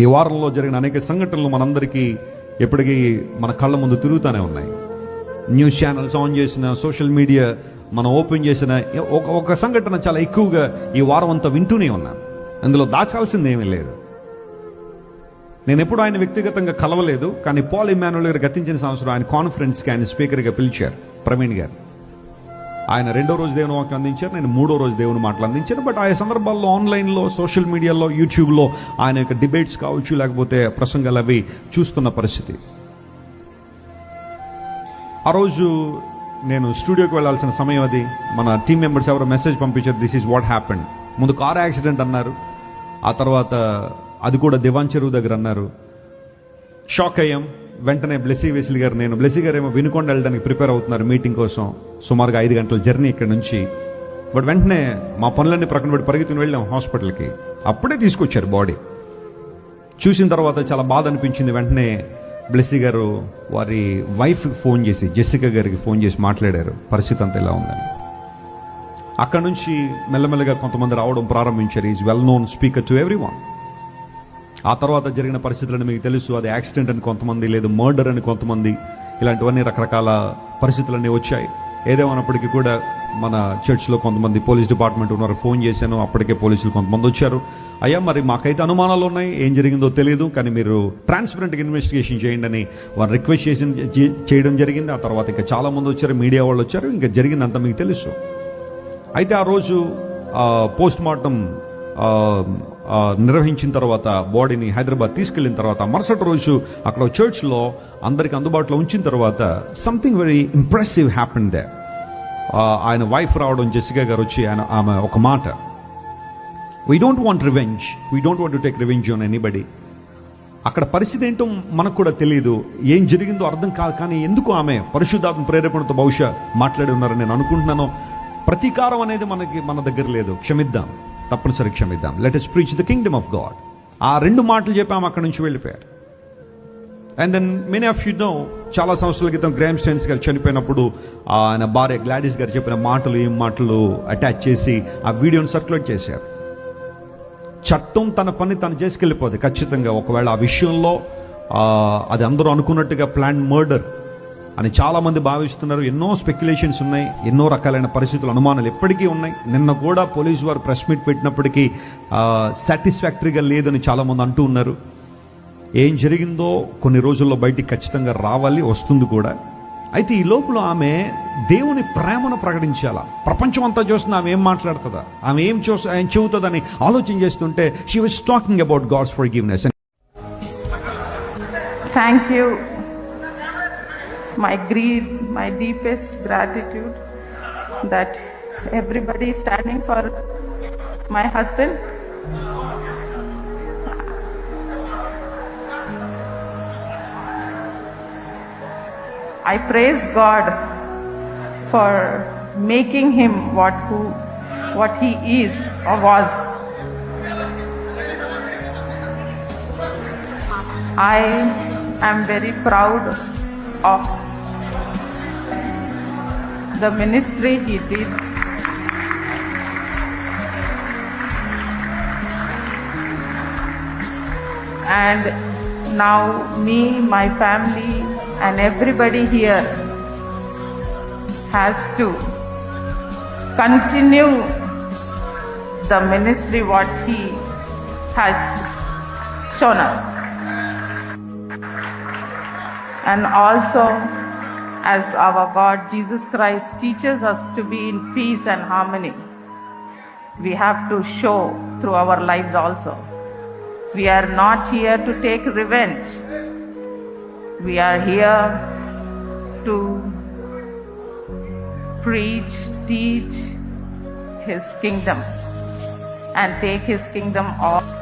ఈ వారంలో జరిగిన అనేక సంఘటనలు మనందరికీ ఎప్పటికీ మన కళ్ళ ముందు తిరుగుతూనే ఉన్నాయి. న్యూస్ ఛానల్స్ ఆన్ చేసిన సోషల్ మీడియా మనం ఓపెన్ చేసిన ఒక ఒక సంఘటన చాలా ఎక్కువగా ఈ వారం అంతా వింటూనే ఉన్నాం. అందులో దాచాల్సింది ఏమీ లేదు. నేను ఎప్పుడు ఆయన వ్యక్తిగతంగా కలవలేదు కానీ పాల్ ఇమానుల్ గారు గతించిన సంవత్సరం ఆయన కాన్ఫరెన్స్కి ఆయన స్పీకర్గా పిలిచారు ప్రవీణ్ గారు. ఆయన రెండో రోజు దేవుని వాక్యం అందించారు. నేను మూడో రోజు దేవుని మాటలు అందించాను. బట్ ఆయా సందర్భాల్లో ఆన్లైన్లో సోషల్ మీడియాలో యూట్యూబ్లో ఆయన యొక్క డిబేట్స్ కావచ్చు లేకపోతే ప్రసంగాలు అవి చూస్తున్న పరిస్థితి. ఆ రోజు నేను స్టూడియోకి వెళ్ళాల్సిన సమయం అది. మన టీం మెంబర్స్ ఎవరో మెసేజ్ పంపించారు దిస్ ఈజ్ వాట్ హ్యాపెండ్ ముందు కార్ యాక్సిడెంట్ అన్నారు. ఆ తర్వాత అది కూడా దివాన్ చెరువు దగ్గర అన్నారు. షాక్ అయ్యాం. వెంటనే బ్లెస్సీ వెసిల్ గారు నేను. బ్లెస్సీ గారు ఏమో వినుకొండ వెళ్ళడానికి ప్రిపేర్ అవుతున్నారు మీటింగ్ కోసం. సుమారుగా ఐదు గంటల జర్నీ ఇక్కడ నుంచి. బట్ వెంటనే మా పనులన్నీ ప్రక్కన పెట్టి పరిగెత్తుని వెళ్ళాం హాస్పిటల్కి. అప్పుడే తీసుకొచ్చారు బాడీ. చూసిన తర్వాత చాలా బాధ అనిపించింది. వెంటనే బ్లెస్సీ గారు వారి వైఫ్ ఫోన్ చేసి జెసికా గారికి ఫోన్ చేసి మాట్లాడారు. పరిస్థితి అంతా ఇలా ఉందని. అక్కడ నుంచి మెల్లమెల్లగా కొంతమంది రావడం ప్రారంభించారు. Is well known speaker to everyone ఆ తర్వాత జరిగిన పరిస్థితులను మీకు తెలుసు. అది యాక్సిడెంట్ అని కొంతమంది లేదు మర్డర్ అని కొంతమంది ఇలాంటివన్నీ రకరకాల పరిస్థితులన్నీ వచ్చాయి. ఏదేమన్నప్పటికీ కూడా మన చర్చ్లో కొంతమంది పోలీస్ డిపార్ట్మెంట్ ఉన్నారు. ఫోన్ చేశాను. అప్పటికే పోలీసులు కొంతమంది వచ్చారు. అయ్యా మరి మాకైతే అనుమానాలు ఉన్నాయి. ఏం జరిగిందో తెలియదు కానీ మీరు ట్రాన్స్పరెంట్గా ఇన్వెస్టిగేషన్ చేయండి అని వారు రిక్వెస్ట్ చేసి చేయడం జరిగింది. ఆ తర్వాత ఇంకా చాలా మంది వచ్చారు. మీడియా వాళ్ళు వచ్చారు. ఇంకా జరిగిందంతా మీకు తెలుసు. అయితే ఆ రోజు పోస్ట్ మార్టం నిర్వహించిన తర్వాత బాడీని హైదరాబాద్ తీసుకెళ్ళిన తర్వాత మరుసటి రోజు అక్కడ చర్చ్లో అందరికి అందుబాటులో ఉంచిన తర్వాత something very impressive happen they ఆయన వైఫ్ రావడం జెసికా గారు వచ్చి ఆయన ఆమె ఒక మాట. We don't want revenge we don't want to take revenge on anybody అక్కడ పరిస్థితి ఏంటో మనకు కూడా తెలియదు ఏం జరిగిందో అర్థం కాదు కానీ ఎందుకు ఆమె పరిశుద్ధాత్మ ప్రేరేపణతో బహుశా మాట్లాడి ఉన్నారని నేను అనుకుంటున్నాను. ప్రతీకారం అనేది మనకి మన దగ్గర లేదు. క్షమిద్దాం. తప్పనిసరి క్షమిద్దాం. Let's preach the kingdom of God ఆ రెండు మాటలు చెప్పాము అక్కడి నుంచి వెళ్ళిపోయారు. And then many of you know చాలా సంవత్సరాల క్రితం గ్రామ్ స్టెన్స్ గారు చనిపోయినప్పుడు ఆయన భార్య గ్లాడీస్ గారు చెప్పిన మాటలు ఏం మాటలు అటాచ్ చేసి ఆ వీడియోని సర్క్యులేట్ చేశారు. చట్టం తన పని తను చేసుకెళ్ళిపోదు. ఖచ్చితంగా ఒకవేళ ఆ విషయంలో అది అందరూ అనుకున్నట్టుగా ప్లాన్ మర్డర్ అని చాలా మంది భావిస్తున్నారు. ఎన్నో స్పెక్యులేషన్స్ ఉన్నాయి. ఎన్నో రకాలైన పరిస్థితులు అనుమానాలు ఎప్పటికీ ఉన్నాయి. నిన్న కూడా పోలీసు వారు ప్రెస్ మీట్ పెట్టినప్పటికీ సాటిస్ఫాక్టరీగా లేదని చాలా మంది అంటూ ఉన్నారు. ఏం జరిగిందో కొన్ని రోజుల్లో బయటికి ఖచ్చితంగా రావాలి వస్తుంది కూడా. అయితే ఈ లోపల ఆమె దేవుని ప్రేమను ప్రకటించాలా. ప్రపంచం అంతా చూస్తుంది ఆమె ఏం మాట్లాడుతుందా? ఆమె ఏం చూ ఏం చెబుతుందని ఆలోచన చేస్తుంటే she was talking about God's forgiveness thank you My greed, my deepest gratitude that everybody is standing for my husband. I praise God for making him what who what he is or was. I am very proud of the ministry he did. And now, me, my family, and everybody here has to continue the ministry what he has shown us and also as our God Jesus Christ teaches us to be in peace and harmony, we have to show through our lives also. We are not here to take revenge. We are here to preach, teach His kingdom and take His kingdom all.